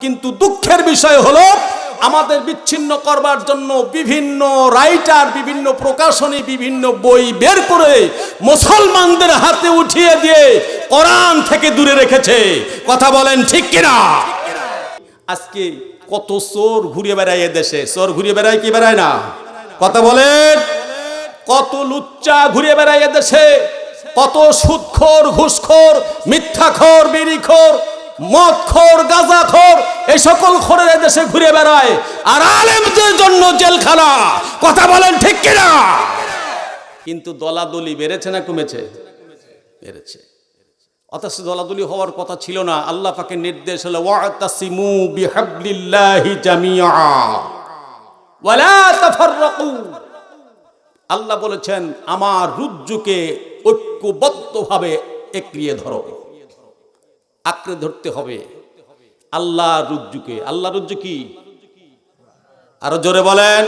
কিন্তু দুঃখের বিষয় হলো, আমাদের বিচ্ছিন্ন করবার জন্য বিভিন্ন রাইটার বিভিন্ন প্রকাশনী, বিভিন্ন বই বের করে মুসলমানদের হাতে উঠিয়ে দিয়ে কোরআন থেকে দূরে রেখেছে। কথা বলেন ঠিক কিনা? আজকে কত চোর ঘুরে বেড়ায় দেশে চোর ঘুরে বেড়ায় কি বেড়ায় না? কথা বলেন। কত লুচ্চা ঘুরে বেড়ায় দেশে কত সুদখোর ঘুষখোর, মিথ্যাখোর, বিড়িখোর মদখোর, গাঁজাখোর, এই সকল খোরের দেশে ঘুরে বেড়ায়। আর আলেমদের জন্য জেলখানা। কথা বলেন ঠিক কিনা? কিন্তু দলাদলি বেড়েছে না কমেছে? বেড়েছে। অথচ দলাদলি হওয়ার কথা ছিল না। আল্লাহ পাকের নির্দেশ হলো, ওয়াতাসিমু বিহাবলিল্লাহি জামিআ। ওয়ালা তাফাররাকু। আল্লাহ বলেছেন, আমার রুজ্জুকে ঐক্যবদ্ধভাবে একড়িয়ে ধরো। আঁকড়ে ধরতে হবে। আল্লাহ রুজ্জুকে। আল্লাহ রুজ্জু কি? আরও জোরে বলেন।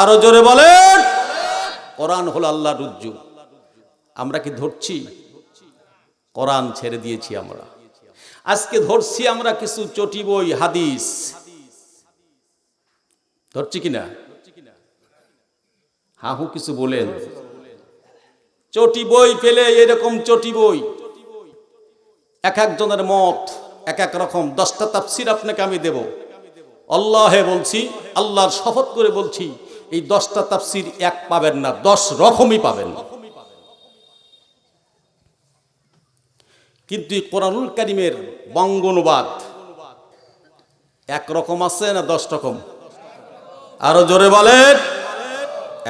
আরও জোরে বলেন। কোরআন হলো আল্লাহ রুজ্জু। আমরা কি ধরছি? কোরআন ছেড়ে দিয়েছি আমরা। আজকে ধরছি আমরা কিছু চটি বই, হাদিস। ধরছি কিনা হাহু কিছু বলেন। চটি বই পেলে এরকম চটি বই। এক একজনের মত, এক এক রকম। দশটা তাফসির আপনাকে আমি দেব। আল্লাহে বলছি, আল্লাহর শপথ করে বলছি, এই দশটা তাফসির এক পাবেন না, দশ রকমই পাবেন। কিন্তু কোরআনুল কারিমের বঙ্গ অনুবাদ এক রকম আছে না দশ রকম? আরও জোরে বলেন,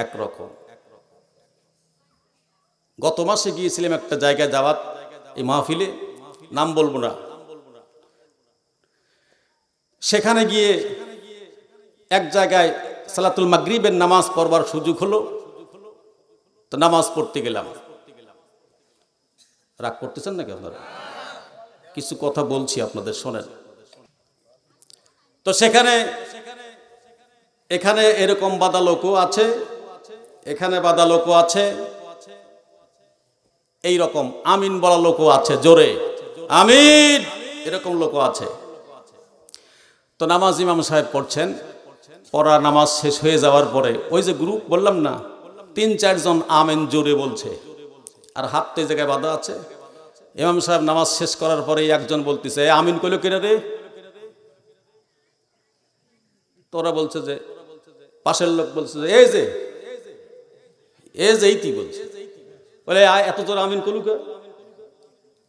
এক রকম। গত মাসে গিয়েছিলাম একটা জায়গায় যাওয়ার, এই মাহফিলে। নাম বলব না। সেখানে গিয়ে এক জায়গায় সালাতুল মাগরিবের নামাজ পড়বার সুযোগ হলো, তো নামাজ পড়তে গেলাম। রাগ করতেছেন নাকি আপনারা? কিছু কথা বলছি আপনাদের, শোনেন। তো সেখানে, এখানে এরকম বাদা লোকও আছে, এখানে বাদা লোকও আছে এই রকম আমিন বলা লোকও আছে জোরে। আমিন এরকম লোকও আছে তো নামাজ ইমাম সাহেব পড়ছেন পড়া নামাজ শেষ হয়ে যাওয়ার পরে ওই যে গ্রুপ বললাম না তিন চারজন আমেন জোরে বলছে আর হাত তো এই জায়গায় বাধা আছে ইমাম সাহেব নামাজ শেষ করার পরে একজন বলতেছে আমিন কইল কিনা রে তোরা বলছে যে পাশের লোক বলছে যে এই যে এই যে এইটি বলছে বলে এত তোর আমিন করলু কেন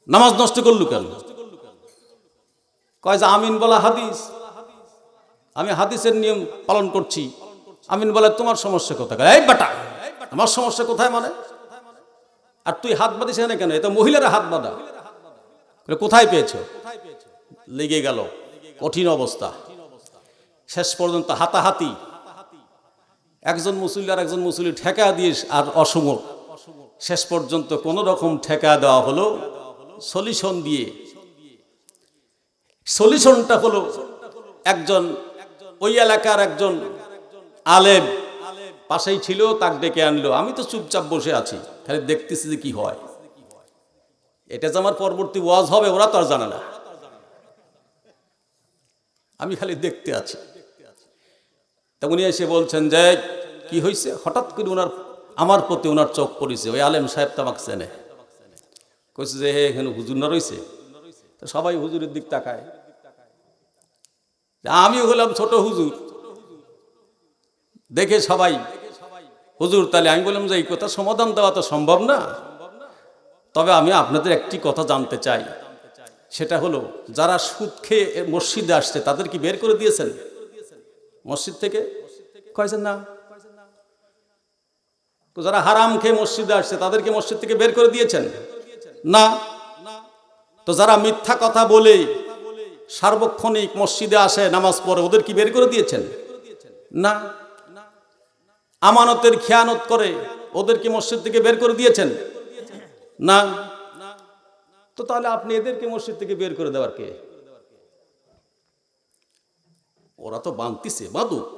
নামাজ নষ্ট করলু কেন? কয় যে আমিন বলা হাদিস। আমি হাদিসের নিয়ম পালন করছি। আমিন বলে তোমার সমস্যা কোথায়? এই বেটা, আমার সমস্যা কোথায় মানে? আর তুই হাত বাঁধিস এখানে কেন? এটা মহিলারা হাত বাঁধা। কোথায় পেয়েছ? লেগে গেল। কঠিন অবস্থা। শেষ পর্যন্ত হাতাহাতি। একজন মুসল্লি আর একজন মুসল্লি ঠেকা দিয়ে আর অসম। শেষ পর্যন্ত কোন রকম ঠেকা দেওয়া হলো সলিউশন দিয়ে। সলিউশনটা হলো একজন ওই এলাকার একজন আলেম। পাশেই ছিল, তাক ডেকে আনলো। আমি তো চুপচাপ বসে আছি, খালি দেখতেছি যে কি হয়। এটা যে আমার পরবর্তী ওয়াজ হবে, ওরা তো আর জানে না। আমি খালি দেখতে আছি। তা উনি এসে বলছেন, যে কি হয়েছে হঠাৎ করে ওনার আমার প্রতি ওনার চোখ পড়েছে। ওই আলেম সাহেব তো আমাকে চেনে। কইছে যে হে, এখানে হুজুর না রয়েছে তো সবাই হুজুরের দিক তাকায়। আমিও হলাম ছোট হুজুর। দেখে সবাই, হুজুর, তাহলে আমি বললাম যে এই কথা সমাধান দেওয়া তো সম্ভব না। তবে আমি আপনাদের একটি কথা জানতে চাই। সেটা হলো, যারা সুদ খেয়ে মসজিদে আসছে, তাদের কি বের করে দিয়েছেন? মসজিদ থেকে? কয়েছেন না। যারা হারাম খেয়ে মসজিদে আসছে, তাদেরকে মসজিদ থেকে বের করে দিয়েছেন? না। তো যারা মিথ্যা কথা বলে সার্বক্ষণিক মসজিদে আসে, নামাজ পড়ে, ওদের কি বের করে দিয়েছেন? না। আমানতের খেয়ানত করে, ওদের কি মসজিদ থেকে বের করে দিয়েছেন? না। তো তাহলে আপনি এদেরকে মসজিদ থেকে বের করে দেওয়ার কে? ওরা তো বানতিছে, বাদুক।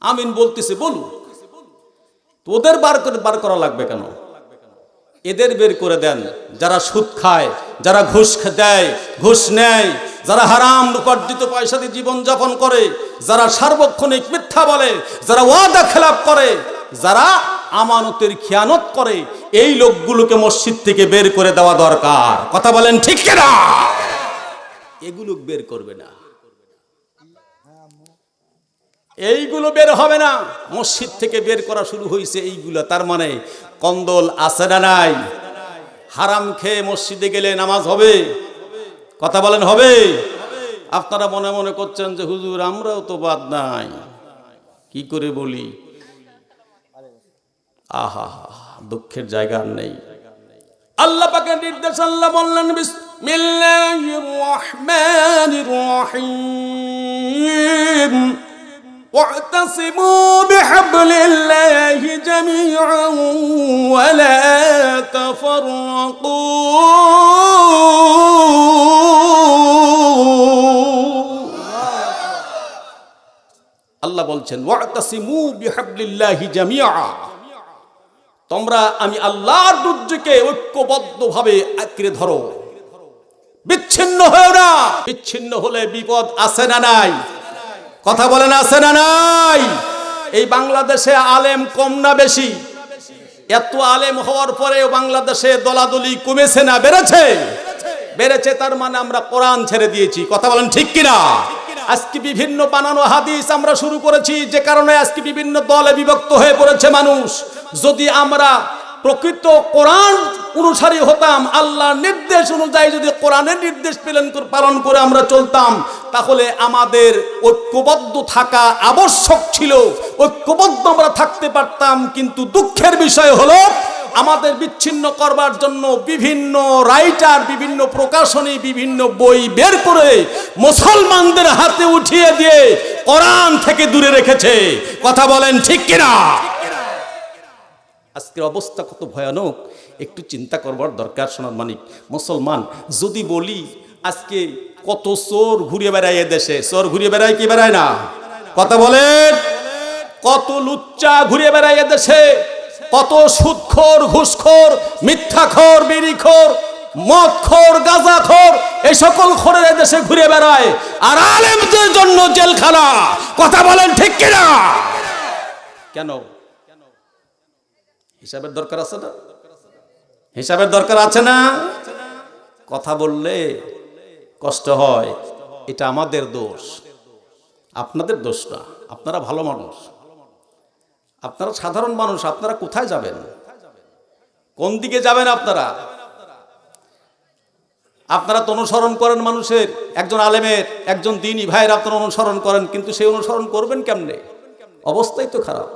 আমিন বলতেছে, বলুক। তো ওদের বার করে, বার করা লাগবে কেন? এদের বের করে দেন। যারা সুদ খায়, যারা ঘুষ দেয়, ঘুষ নেয়, যারা হারাম উপার্জিত পয়সা দিয়ে জীবনযাপন করে, যারা সার্বক্ষণিক মিথ্যা বলে, যারা ওয়াদা খেলাপ করে, যারা আমানতের খেয়ানত করে, এই লোকগুলোকে মসজিদ থেকে বের করে দেওয়া দরকার। কথা বলেন ঠিক কিনা? এগুলো বের করবে না। এইগুলো বের হবে না। মসজিদ থেকে বের করা শুরু হয়েছে এইগুলো। তার মানে কন্দল আছে না নাই? হারাম খেয়ে মসজিদে গেলে নামাজ হবে? কথা বলেন, হবে? আপনারা মনে মনে করছেন যে, হুজুর, আমরাও তো বাদ নাই। কি করে বলি? আহা, দুঃখের জায়গা আর নেই। আল্লাহ পাকের নির্দেশ আল্লাহ বললেন, বিসমিল্লাহির রহমানির রহিম। واعتصموا بحبل الله جميعا ولا تفرقوا আল্লাহ বলছেন ওয়াতাসিমু বিহাবলিল্লাহি জামিআ তোমরা আমি আল্লাহর দুর্যোগে ঐক্যবদ্ধভাবে আঁকড়ে ধরো বিচ্ছিন্ন হয়েও না বিচ্ছিন্ন হলে বিপদ আছে না নাই কথা বলেন, আছে না নাই? এই বাংলাদেশে আলেম কম না বেশি? এত আলেম হওয়ার পরেও বাংলাদেশে দলাদলি কমেছে না, বেড়েছে? বেড়েছে, তার মানে আমরা কোরআন ছেড়ে দিয়েছি। কথা বলেন ঠিক কিনা? আজকে বিভিন্ন বানানো হাদিস আমরা শুরু করেছি, যে কারণে আজকে বিভিন্ন দলে বিভক্ত হয়ে পড়েছে মানুষ। যদি আমরা প্রকৃত কোরআন অনুসারী হতাম, আল্লাহর নির্দেশ অনুযায়ী যদি কোরআনের নির্দেশ পেলেন পালন করে আমরা চলতাম, তাহলে আমাদের ঐক্যবদ্ধ থাকা আবশ্যক ছিল। ঐক্যবদ্ধ আমরা থাকতে পারতাম, কিন্তু দুঃখের বিষয় হলো, আমাদের বিচ্ছিন্ন করবার জন্য বিভিন্ন রাইটার, বিভিন্ন প্রকাশনী, বিভিন্ন বই বের করে মুসলমানদের হাতে উঠিয়ে দিয়ে কোরআন থেকে দূরে রেখেছে। কথা বলেন ঠিক কিনা? আজকের অবস্থা কত ভয়ানক, একটু চিন্তা করবার দরকার সোনার মানিক। মুসলমান, যদি বলি আজকে কত চোর ঘুরে বেড়ায় দেশে, চোর ঘুরে বেড়ায় কি বেড়ায় না? কথা বলেন। কত লুচ্চা ঘুরে বেড়ায় দেশে, কত সুদখোর ঘুষখোর, মিথ্যাখোর, বিড়িখোর, মদখোর, গাঁজাখোর এই সকল খোরের দেশে ঘুরে বেড়ায়। আর আলেমদের জন্য জেলখানা। কথা বলেন ঠিক কিনা? কেন? হিসাবের দরকার আছে না? হিসাবের দরকার আছে না? কথা বললে কষ্ট হয়, এটা আমাদের দোষ। আপনাদের দোষ না, আপনারা ভালো মানুষ। আপনারা সাধারণ মানুষ, আপনারা কোথায় যাবেন? কোন দিকে যাবেন আপনারা? আপনারা তো অনুসরণ করেন মানুষের, একজন আলেমের, একজন দিনই ভাইয়ের আপনারা অনুসরণ করেন, কিন্তু সেই অনুসরণ করবেন কেমনে? অবস্থাই তো খারাপ।